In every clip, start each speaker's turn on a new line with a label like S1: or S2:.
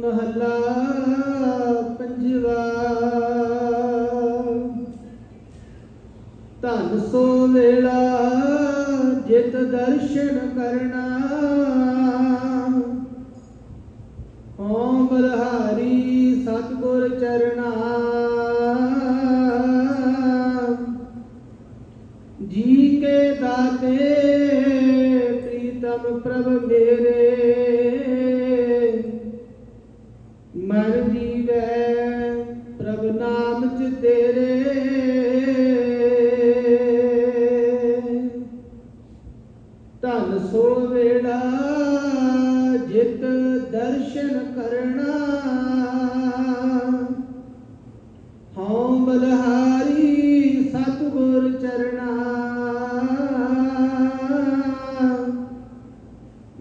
S1: ਮਹੱਲਾ ਪੰਜਵਾ। ਧਨ ਸੋ ਵੇਲਾ, ਜਿਤ ਦਰਸ਼ਨ ਕਰਨਾ। ਓਮ ਬਲਹਾਰੀ ਸਤਗੁਰ ਚਰਣਾ ਜੀ ਕੇ ਦਾਤੇ, ਪ੍ਰੀਤਮ ਪ੍ਰਭ ਮੇਰੇ। ਮਨ ਪ੍ਰਭ ਨਾਮ ਚ ਤੇਰੇ। ਧਨ ਸੋ ਵੇੜਾ, ਜਿਤ ਦਰਸ਼ਨ ਕਰਨਾ। ਹਉ ਬਲਹਾਰੀ ਸਤਿਗੁਰ ਚਰਣਾ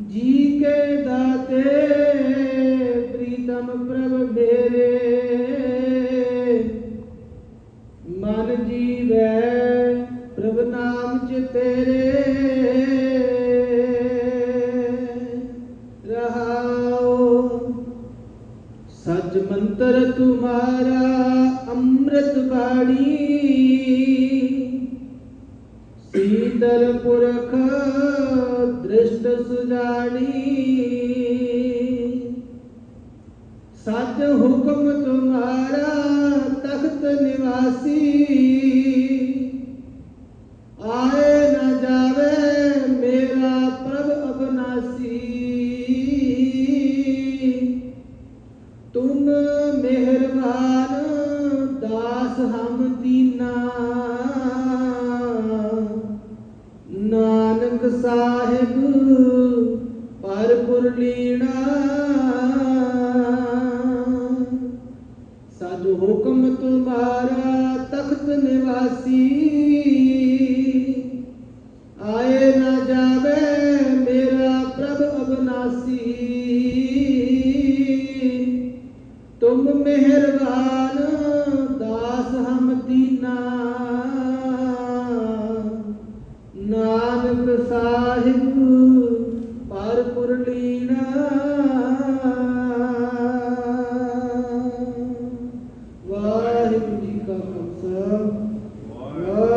S1: ਜੀ ਕੇ ਦਾਤੇ ਪ੍ਰੀਤਮ ਪ੍ਰਭ ਮੇਰੇ ਮਨ ਜੀਵੈ ਪ੍ਰਭ ਨਾਮ ਚ ਤੇਰੇ। ਰਹਾਉ। ਸਜ ਮੰਤਰ ਤੁਮਾਰਾ ਅੰਮ੍ਰਿਤ ਬਾਣੀ ਸੀਤਲ ਪੁਰਖ ਦ੍ਰਿਸ਼ਟ ਸੁਜਾਣੀ। ਹੁਕਮ ਤੁਮਾਰਾ ਤਖਤ ਨਿਵਾਸੀ। ਆਏ ਨਾ ਜਾਵੇ ਮੇਰਾ ਪ੍ਰਭ ਅਬਨਾਸੀ। ਤੁਮ ਮਿਹਰਬਾਨ ਦਾਸ ਹਮ ਦੀਨਾ। ਨਾਨਕ ਸਾਹਿਬ ਪਰਪੁਰ ਲੀਣਾ ਤੁਮਾਰਾ ਤਖਤ ਨਿਵਾਸੀ। ਆਏ ਨਾ ਜਾਵੇ ਮੇਰਾ ਪ੍ਰਭ ਅਬਨਾਸੀ। ਤੁਮ ਮਿਹਰਬਾਨ, ਦਾਸ ਹਮ Nanak Sahib dakika kutu. Vay.